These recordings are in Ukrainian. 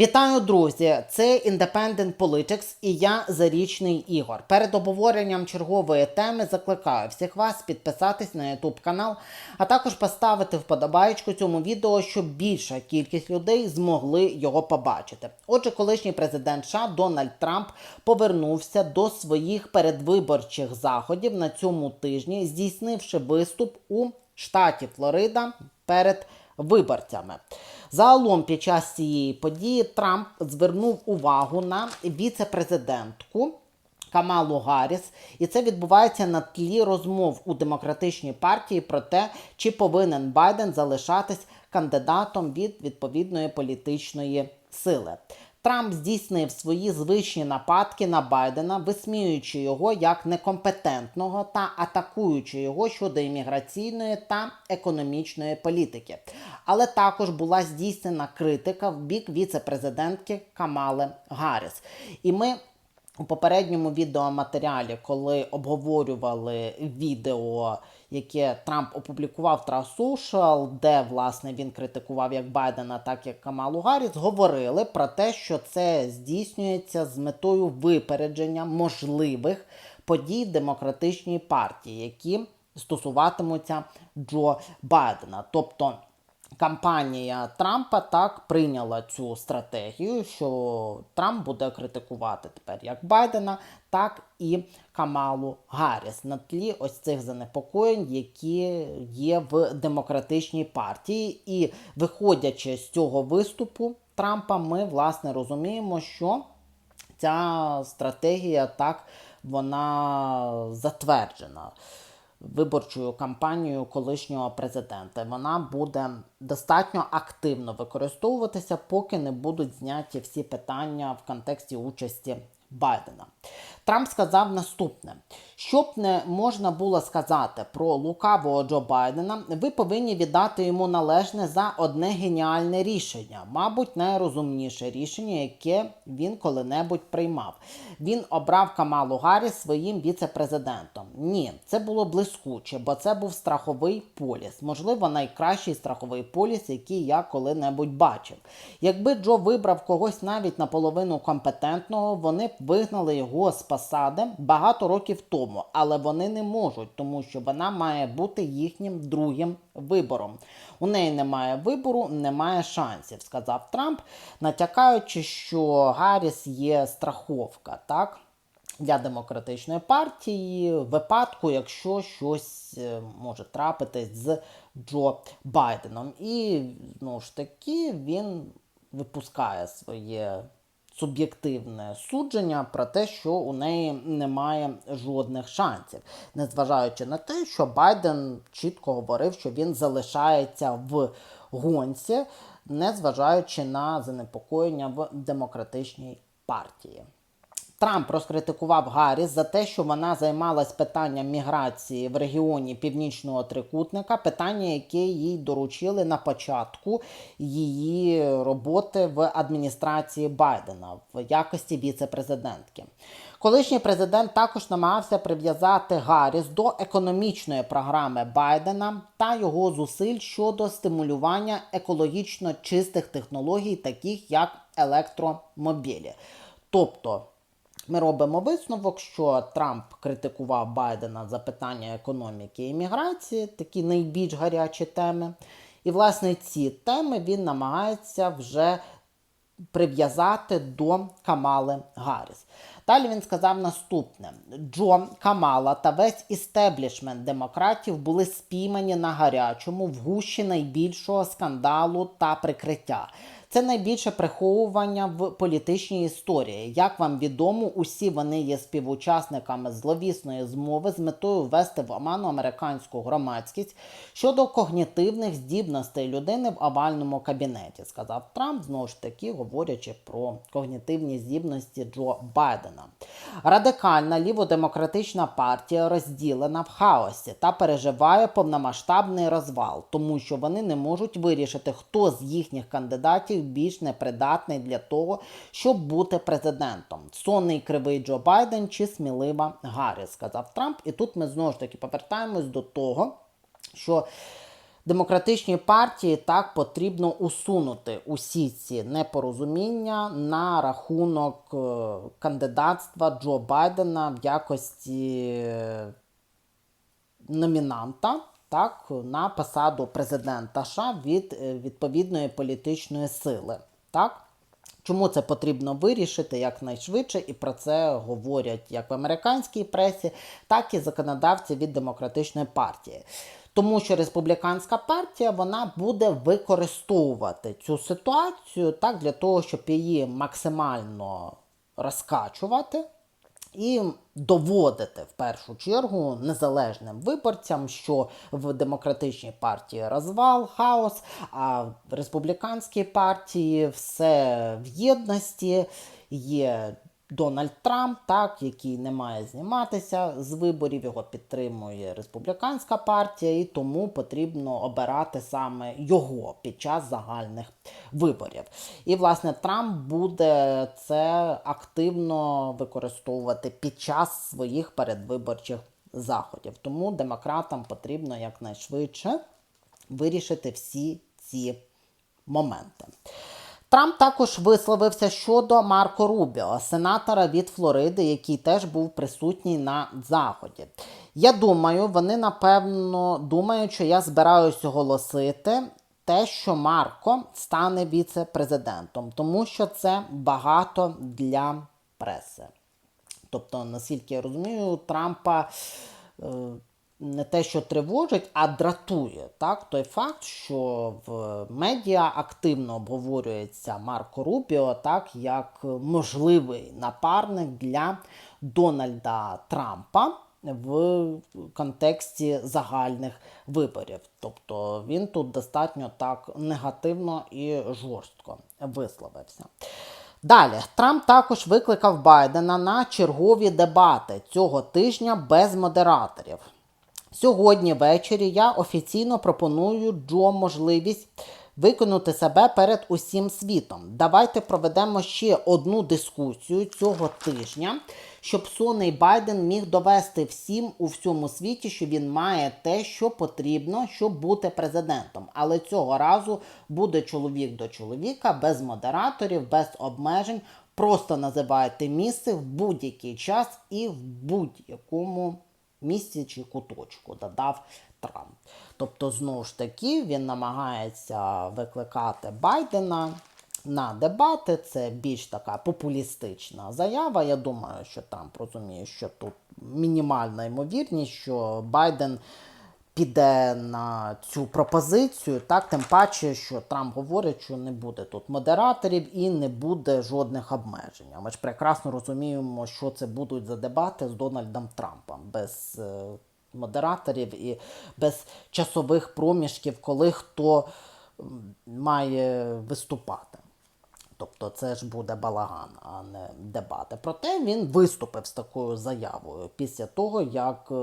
Вітаю, друзі! Це Independent Politics і я Зарічний Ігор. Перед обговоренням чергової теми закликаю всіх вас підписатись на YouTube канал, а також поставити вподобайку цьому відео, щоб більша кількість людей змогли його побачити. Отже, колишній президент США Дональд Трамп повернувся до своїх передвиборчих заходів на цьому тижні, здійснивши виступ у штаті Флорида перед виборцями. Загалом під час цієї події Трамп звернув увагу на віце-президентку Камалу Гарріс, і це відбувається на тлі розмов у демократичній партії про те, чи повинен Байден залишатись кандидатом від відповідної політичної сили. Трамп здійснив свої звичні нападки на Байдена, висміюючи його як некомпетентного та атакуючи його щодо імміграційної та економічної політики. Але також була здійснена критика в бік віце-президентки Камали Гарріс. І ми у попередньому відеоматеріалі, коли обговорювали відео, яке Трамп опублікував Trust де власне він критикував як Байдена, так і Камалу Гарріс, говорили про те, що це здійснюється з метою випередження можливих подій в демократичній партії, які стосуватимуться Джо Байдена. Тобто Кампанія Трампа так прийняла цю стратегію, що Трамп буде критикувати тепер як Байдена, так і Камалу Гарріс на тлі ось цих занепокоєнь, які є в демократичній партії. І виходячи з цього виступу Трампа, ми власне розуміємо, що ця стратегія так вона затверджена виборчою кампанією колишнього президента. Вона буде достатньо активно використовуватися, поки не будуть зняті всі питання в контексті участі Байдена. Трамп сказав наступне: щоб не можна було сказати про лукавого Джо Байдена, ви повинні віддати йому належне за одне геніальне рішення, мабуть, найрозумніше рішення, яке він коли-небудь приймав. Він обрав Камалу Гарріс своїм віце-президентом. Ні, це було блискуче, бо це був страховий поліс. Можливо, найкращий страховий поліс, який я коли-небудь бачив. Якби Джо вибрав когось навіть наполовину компетентного, вони вигнали його з посади багато років тому, але вони не можуть, тому що вона має бути їхнім другим вибором. У неї немає вибору, немає шансів, сказав Трамп, натякаючи, що Гарріс є страховка, так? Для демократичної партії в випадку, якщо щось е, може трапитись з Джо Байденом. І знову ж таки він випускає своє суб'єктивне судження про те, що у неї немає жодних шансів, незважаючи на те, що Байден чітко говорив, що він залишається в гонці, незважаючи на занепокоєння в демократичній партії. Трамп розкритикував Гарріс за те, що вона займалась питанням міграції в регіоні Північного Трикутника, питання, яке їй доручили на початку її роботи в адміністрації Байдена в якості віце-президентки. Колишній президент також намагався прив'язати Гарріс до економічної програми Байдена та його зусиль щодо стимулювання екологічно чистих технологій, таких як електромобілі. Тобто ми робимо висновок, що Трамп критикував Байдена за питання економіки і міграції, такі найбільш гарячі теми. І, власне, ці теми він намагається вже прив'язати до Камали Гарріс. Далі він сказав наступне: Джо Камала та весь істеблішмент демократів були спіймані на гарячому в гущі найбільшого скандалу та прикриття. Це найбільше приховування в політичній історії. Як вам відомо, усі вони є співучасниками зловісної змови з метою ввести в оману американську громадськість щодо когнітивних здібностей людини в овальному кабінеті, сказав Трамп, знову ж таки говорячи про когнітивні здібності Джо Байдена. Радикальна ліводемократична партія розділена в хаосі та переживає повномасштабний розвал, тому що вони не можуть вирішити, хто з їхніх кандидатів більш непридатний для того, щоб бути президентом. Сонний кривий Джо Байден чи смілива Гарріс, сказав Трамп. І тут ми знову ж таки повертаємось до того, що Демократичній партії так потрібно усунути усі ці непорозуміння на рахунок е, кандидатства Джо Байдена в якості е, номінанта так, на посаду президента США від е, відповідної політичної сили. Так? Чому це потрібно вирішити якнайшвидше, і про це говорять як в американській пресі, так і законодавці від демократичної партії. Тому що республіканська партія вона буде використовувати цю ситуацію так для того, щоб її максимально розкачувати і доводити в першу чергу незалежним виборцям, що в демократичній партії розвал, хаос, а в республіканській партії все в єдності. Є Дональд Трамп, так, який не має зніматися з виборів, його підтримує республіканська партія, і тому потрібно обирати саме його під час загальних виборів. І, власне, Трамп буде це активно використовувати під час своїх передвиборчих заходів. Тому демократам потрібно якнайшвидше вирішити всі ці моменти. Трамп також висловився щодо Марко Рубіо, сенатора від Флориди, який теж був присутній на заході. Я думаю, вони напевно думають, що я збираюся оголосити те, що Марко стане віце-президентом, тому що це багато для преси. Тобто, наскільки я розумію, Трампа е, не те, що тривожить, а дратує так, той факт, що в медіа активно обговорюється Марко Рубіо так, як можливий напарник для Дональда Трампа. В контексті загальних виборів. Тобто він тут достатньо так негативно і жорстко висловився. Далі, Трамп також викликав Байдена на чергові дебати цього тижня без модераторів. Сьогодні ввечері я офіційно пропоную Джо можливість виконати себе перед усім світом. Давайте проведемо ще одну дискусію цього тижня, щоб сонний Байден міг довести всім у всьому світі, що він має те, що потрібно, щоб бути президентом. Але цього разу буде чоловік до чоловіка, без модераторів, без обмежень. Просто називайте місце в будь-який час і в будь-якому місці чи куточку, додав Трамп. Тобто, знову ж таки, він намагається викликати Байдена на дебати. Це більш така популістична заява. Я думаю, що Трамп розуміє, що тут мінімальна ймовірність, що Байден. Піде на цю пропозицію, так тим паче, що Трамп говорить, що не буде тут модераторів і не буде жодних обмежень. Ми ж прекрасно розуміємо, що це будуть за дебати з Дональдом Трампом без е, модераторів і без часових проміжків, коли хто має виступати. Тобто це ж буде балаган, а не дебати. Проте він виступив з такою заявою після того, як е,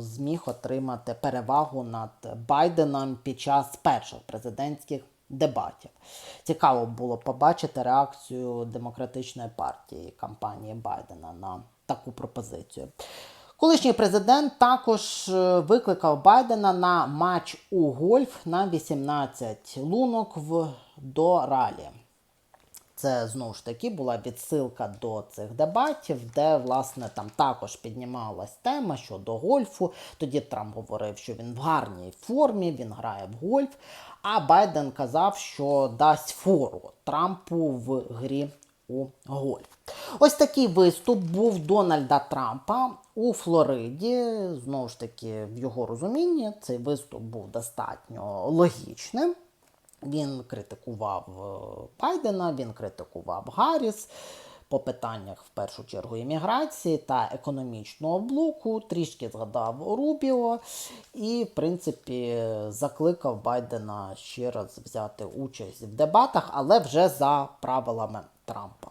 зміг отримати перевагу над Байденом під час перших президентських дебатів. Цікаво було побачити реакцію демократичної партії кампанії Байдена на таку пропозицію. Колишній президент також е, викликав Байдена на матч у гольф на 18 лунок в Доралі. Це знову ж таки була відсилка до цих дебатів, де власне там також піднімалась тема щодо гольфу. Тоді Трамп говорив, що він в гарній формі, він грає в гольф. А Байден казав, що дасть фору Трампу в грі у гольф. Ось такий виступ був Дональда Трампа у Флориді. Знову ж таки, в його розумінні цей виступ був достатньо логічним. Він критикував е, Байдена, він критикував Гарріс по питаннях в першу чергу імміграції та економічного блоку, трішки згадав Рубіо і, в принципі, закликав Байдена ще раз взяти участь в дебатах, але вже за правилами Трампа.